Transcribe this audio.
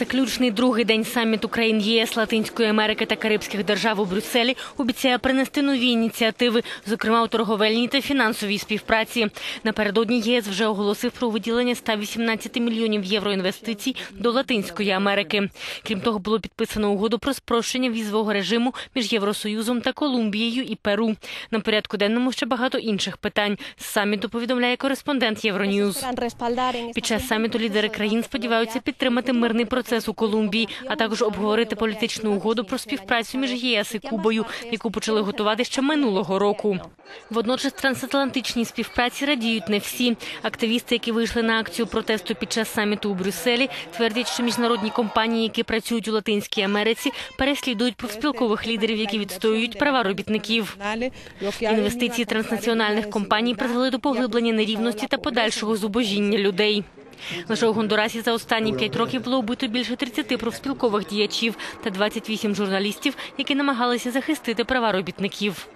Заключний другий день саміту країн ЄС, Латинської Америки та Карибських держав у Брюсселі обіцяє принести нові ініціативи, зокрема у торговельній та фінансовій співпраці. Напередодні єС вже оголосив про виділення 118 мільйонів євро інвестицій до Латинської Америки. Крім того, було підписано угоду про спрощення візового режиму між Євросоюзом та Колумбією і Перу. На порядку денному ще багато інших питань. З саміту повідомляє кореспондент Євроньюз. Під час саміту лідери країн сподіваються підтримати мирний процес у Колумбії, а також обговорити політичну угоду про співпрацю між ЄС і Кубою, яку почали готувати ще минулого року. Водночас трансатлантичній співпраці радіють не всі. Активісти, які вийшли на акцію протесту під час саміту у Брюсселі, твердять, що міжнародні компанії, які працюють у Латинській Америці, переслідують профспілкових лідерів, які відстоюють права робітників. Інвестиції транснаціональних компаній призвели до поглиблення нерівності та подальшого зубожіння людей. Лише у Гондурасі за останні п'ять років було вбито більше 30 профспілкових діячів та 28 журналістів, які намагалися захистити права робітників.